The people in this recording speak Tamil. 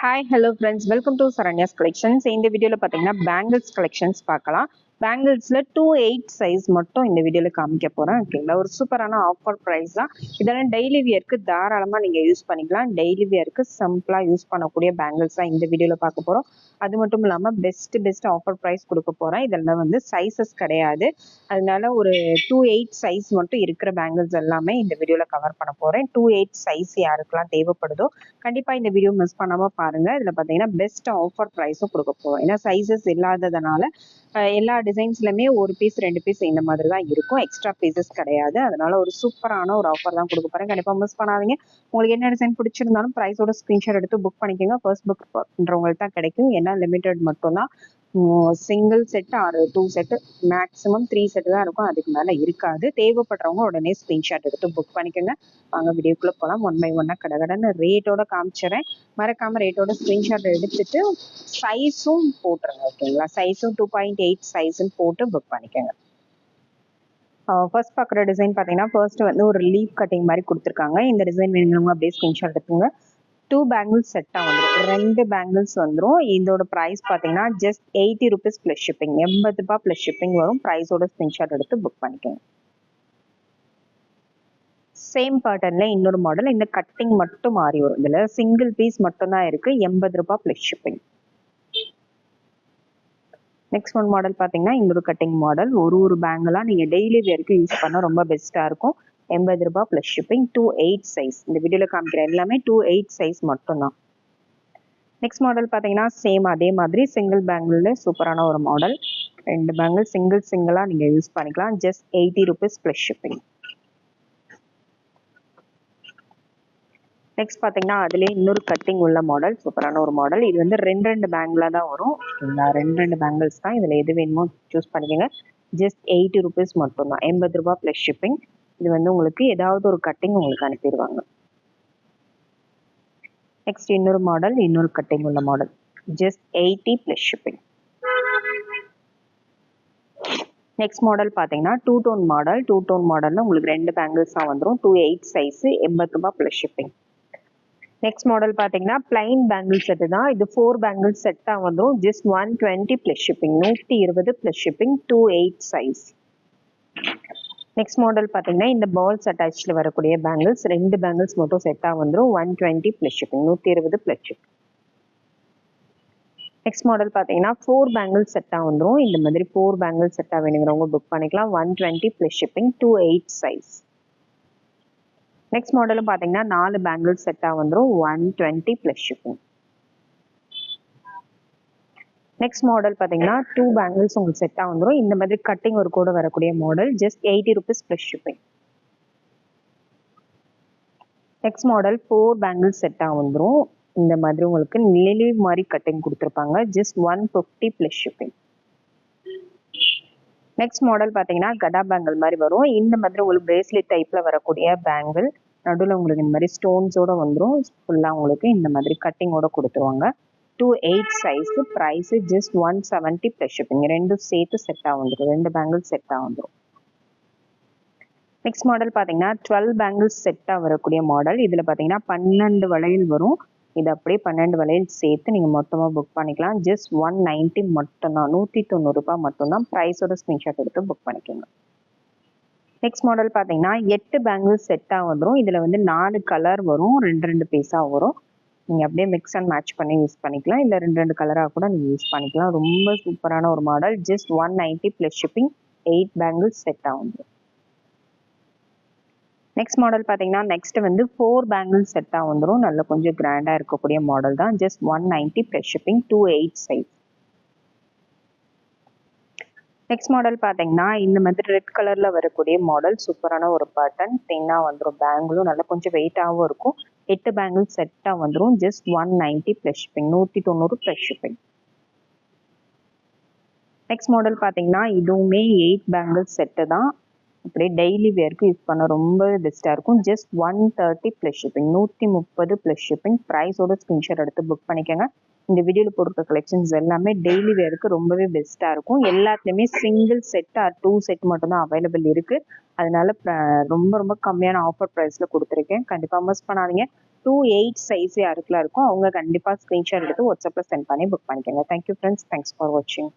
Hi hello friends welcome to Saranya's collections இந்த வீடியோவில் பார்த்தீங்கன்னா பேங்கிள்ஸ் கலெக்ஷன்ஸ் பார்க்கலாம். பேங்கிள்ஸில் டூ எயிட் சைஸ் மட்டும் இந்த வீடியோவில் காமிக்க போகிறேன் ஓகேங்களா ஒரு சூப்பரான ஆஃபர் ப்ரைஸ் தான். இதெல்லாம் டெய்லி வியருக்கு தாராளமாக நீங்கள் யூஸ் பண்ணிக்கலாம். டெய்லி வியருக்கு சிம்பிளாக யூஸ் பண்ணக்கூடிய பேங்கிள்ஸ் தான் இந்த வீடியோவில் பார்க்க போகிறோம் அது மட்டும் இல்லாமல் பெஸ்ட் பெஸ்ட் ஆஃபர் ப்ரைஸ் கொடுக்க போகிறேன் இதெல்லாம் வந்து சைஸஸ் கிடையாது. அதனால ஒரு டூ எயிட் சைஸ் மட்டும் இருக்கிற பேங்கிள்ஸ் எல்லாமே இந்த வீடியோவில் கவர் பண்ண போகிறேன் டூ எயிட் சைஸ் யாருக்கெல்லாம் தேவைப்படுதோ கண்டிப்பாக இந்த வீடியோ மிஸ் பண்ணாமல் பாருங்கள் இதில் பார்த்தீங்கன்னா பெஸ்ட் ஆஃபர் ப்ரைஸும் கொடுக்க போகிறோம் ஏன்னா சைஸஸ் இல்லாததுனால எல்லா டிசைன்ஸ்லையுமே ஒரு பீஸ் ரெண்டு பீஸ் இந்த மாதிரி தான் இருக்கும். எக்ஸ்ட்ரா பீசஸ் கிடையாது. அதனால ஒரு சூப்பரான ஒரு ஆஃபர் தான் கொடுக்க போகிறேன் கண்டிப்பாக மிஸ் பண்ணாதீங்க. உங்களுக்கு என்ன டிசைன் பிடிச்சிருந்தாலும் ப்ரைஸோட ஸ்க்ரீன்ஷாட் எடுத்து புக் பண்ணிக்கோங்க. ஃபர்ஸ்ட் புக் பண்ணுறவங்களுக்கு தான் கிடைக்கும். ஏன்னா லிமிடெட் மட்டும் தான் சிங்கிள் செட் ஆறு two set maximum three set தான் இருக்கும். அதுக்கு மேலே இருக்காது. தேவைப்படுறவங்க உடனே ஸ்க்ரீன்ஷாட் எடுத்து புக் பண்ணிக்கோங்க. வாங்க வீடியோக்குள்ளே போகலாம் ஒன் பை ஒன்னாக கடகடன்னு ரேட்டோட காமிச்சிடுறேன் மறக்காம ரேட்டோட ஸ்க்ரீன்ஷாட் எடுத்துட்டு சைஸும் போட்டுருங்க ஓகேங்களா சைஸும் டூ பாயிண்ட் எயிட் சைஸும் போட்டு புக் பண்ணிக்கோங்க. ஃபர்ஸ்ட் பார்க்குற டிசைன் பார்த்தீங்கன்னா ஃபர்ஸ்ட் வந்து ஒரு லீப் கட்டிங் மாதிரி கொடுத்துருக்காங்க. இந்த டிசைன் வேணுங்க அப்படியே ஸ்க்ரீன்ஷாட் எடுத்துங்க டூ பேங்கிள்ஸ் செட்டாக வந்துடும் ரெண்டு பேங்கிள்ஸ் வந்துடும் இதோட ப்ரைஸ் பார்த்தீங்கன்னா just eighty rupees plus shipping எண்பது ரூபாய் ப்ளஸ் ஷிப்பிங் வரும். ப்ரைஸோட ஸ்க்ரீன்ஷாட் எடுத்து புக் பண்ணிக்கோங்க. சேம் பேட்டர்னில் இன்னொரு மாடல் இந்த கட்டிங் மட்டும் மாறி வரும். இதில் சிங்கிள் பீஸ் மட்டும்தான் இருக்குது எண்பது ரூபாய் plus shipping next one model பார்த்தீங்கன்னா இன்னொரு கட்டிங் மாடல் ஒரு ஒரு பேங்கெல்லாம் நீங்கள் டெய்லி வேருக்கு யூஸ் பண்ண ரொம்ப பெஸ்ட்டாக இருக்கும். எண்பது ரூபாய் plus shipping two eight size இந்த வீடியோவில் காமிக்கிற எல்லாமே டூ எயிட் சைஸ் மட்டும்தான். நெக்ஸ்ட் மாடல் பார்த்தீங்கன்னா சேம் அதே மாதிரி சிங்கிள் பேங்கிளில் சூப்பரான ஒரு மாடல் ரெண்டு பேங்கிள் சிங்கிள் சிங்கிளாக நீங்கள் யூஸ் பண்ணிக்கலாம். Just eighty rupees plus shipping next பார்த்தீங்கன்னா அதுலேயே இன்னொரு கட்டிங் உள்ள மாடல் சூப்பரான ஒரு மாடல் இது வந்து ரெண்டு ரெண்டு பேங்கில் தான் வரும். ஓகேங்களா ரெண்டு ரெண்டு பேங்கிள்ஸ் தான் இதில் எது வேணுமோ சூஸ் பண்ணிக்கோங்க. ஜஸ்ட் எயிட்டி ருபீஸ் மட்டும்தான். எண்பது ரூபா ப்ளஸ் ஷிப்பிங் இது வந்து உங்களுக்கு ஏதாவது ஒரு கட்டிங் உங்களுக்கு அனுப்பிடுவாங்க நெக்ஸ்ட் இன்னொரு மாடல் இன்னொரு கட்டிங் உள்ள model just eighty plus shipping next model பார்த்தீங்கன்னா two tone model two tone மாடலில் உங்களுக்கு ரெண்டு பேங்கிள்ஸ் தான் வந்துடும் டூ எயிட் சைஸு எண்பது ரூபா ப்ளஸ் ஷிப்பிங் நெக்ஸ்ட் மாடல் பார்த்தீங்கன்னா பிளைன் பேங்கிள் செட்டு தான். இது ஃபோர் பேங்கிள் செட்டாக வந்துடும் just one twenty plus shipping நூற்றி இருபது plus shipping two eight size next model பார்த்தீங்கன்னா இந்த பால்ஸ் அட்டாச்சில் வரக்கூடிய பேங்கிள்ஸ் ரெண்டு பேங்கிள்ஸ் மட்டும் செட்டாக வந்துடும் ஒன் டுவெண்ட்டி ப்ளஸ் ஷிப்பிங் நூற்றி இருபது ப்ளஸ் ஷிப்பிங் நெக்ஸ்ட் மாடல் பார்த்தீங்கன்னா ஃபோர் பேங்கிள்ஸ் செட்டாக வந்துடும் இந்த மாதிரி ஃபோர் பேங்கிள் செட்டாக வேணுங்கிறவங்க புக் பண்ணிக்கலாம். One twenty plus shipping two eight size next மாடலும் பார்த்தீங்கன்னா நாலு பேங்கிள்ஸ் செட்டாக வந்துடும் one twenty plus shipping next model பார்த்தீங்கன்னா டூ பேங்கிள்ஸ் உங்களுக்கு செட்டாக வந்துடும் இந்த மாதிரி கட்டிங் ஒரு கூட வரக்கூடிய model just eighty rupees plus shipping next model four bangles செட்டாக வந்துடும் இந்த மாதிரி உங்களுக்கு நிலி மாதிரி கட்டிங் கொடுத்துருப்பாங்க. Just one fifty plus shipping next model பார்த்தீங்கன்னா கடா பேங்கிள் மாதிரி வரும். இந்த மாதிரி உங்களுக்கு பிரேஸ்லெட் டைப்பில் வரக்கூடிய பேங்கிள் நடுவில் உங்களுக்கு இந்த மாதிரி ஸ்டோன்ஸோடு வந்துடும் ஃபுல்லாக உங்களுக்கு இந்த மாதிரி கட்டிங்கோட கொடுத்துருவாங்க. Two eight size price just one seventy plus shipping ரெண்டும் சேர்த்து செட்டாக வந்துடும் ரெண்டு பேங்கிள்ஸ் செட்டாக வந்துடும் நெக்ஸ்ட் மாடல் பார்த்தீங்கன்னா டுவெல் பேங்கிள்ஸ் செட்டாக வரக்கூடிய மாடல் இதில் பார்த்தீங்கன்னா பன்னெண்டு வளையல் வரும். இது அப்படியே பன்னெண்டு வளையல் சேர்த்து நீங்கள் மொத்தமாக புக் பண்ணிக்கலாம். ஜஸ்ட் ஒன் நைன்ட்டி மட்டும்தான். நூற்றி தொண்ணூறுரூபா மட்டும்தான். ப்ரைஸோட ஸ்க்ரீன்ஷாட் எடுத்து புக் பண்ணிக்கோங்க. நெக்ஸ்ட் மாடல் பார்த்தீங்கன்னா எட்டு பேங்கிள்ஸ் செட்டாக வந்துடும் இதில் வந்து நாலு கலர் வரும். ரெண்டு ரெண்டு பீஸாக வரும். நீங்கள் அப்படியே மிக்ஸ் அண்ட் மேட்ச் பண்ணி யூஸ் பண்ணிக்கலாம். இல்லை ரெண்டு ரெண்டு கலராக கூட நீங்கள் யூஸ் பண்ணிக்கலாம். ரொம்ப சூப்பரான ஒரு model just one ninety plus shipping eight bangles செட்டாக வந்துடும் நெக்ஸ்ட் மாடல் பார்த்தீங்கன்னா நெக்ஸ்ட் வந்து ஃபோர் பேங்கிள்ஸ் செட்டாக வந்துடும் நல்ல கொஞ்சம் கிராண்டாக இருக்கக்கூடிய மாடல் தான். Just one ninety plus shipping two eight size next model பார்த்தீங்கன்னா இந்த மாதிரி ரெட் கலரில் வரக்கூடிய மாடல் சூப்பரான ஒரு பேட்டர்ன் தின்னாக வந்துடும் பேங்கிளும் நல்லா கொஞ்சம் வெயிட்டாகவும் இருக்கும். எட்டு பேங்கிள் செட்டாக வந்துடும் just one ninety plus shipping நூற்றி தொண்ணூறு ப்ளஸ் ஷிப்பிங் நெக்ஸ்ட் மாடல் பார்த்தீங்கன்னா இதுவுமே எயிட் பேங்கிள் செட்டு தான். அப்படியே டெய்லி வேர்க்கு யூஸ் பண்ண ரொம்ப பெஸ்ட்டாக இருக்கும். Just one thirty plus shipping நூற்றி முப்பது ப்ளஸ் ஷிப்பிங் ப்ரைஸோட ஸ்க்ரீன்ஷாட் எடுத்து புக் பண்ணிக்கோங்க. இந்த வீடியோவில் போட்டிருக்க கலெக்ஷன்ஸ் எல்லாமே டெய்லி வேருக்கு ரொம்பவே பெஸ்ட்டாக இருக்கும். எல்லாத்துலேயுமே single set or two set மட்டும்தான் அவைலபிள் இருக்குது அதனால ரொம்ப ரொம்ப கம்மியான ஆஃபர் ப்ரைஸில் கொடுத்துருக்கேன். கண்டிப்பாக மிஸ் பண்ணாதீங்க. டூ எயிட் சைஸ் யாருக்குலாம் இருக்கும். அவங்க கண்டிப்பாக ஸ்க்ரீன்ஷாட் எடுத்து வாட்ஸ்அப்பில் சென்ட் பண்ணி புக் பண்ணிக்கோங்க. தேங்க்யூ ஃப்ரெண்ட்ஸ் தேங்க்ஸ் ஃபார் வாட்சிங்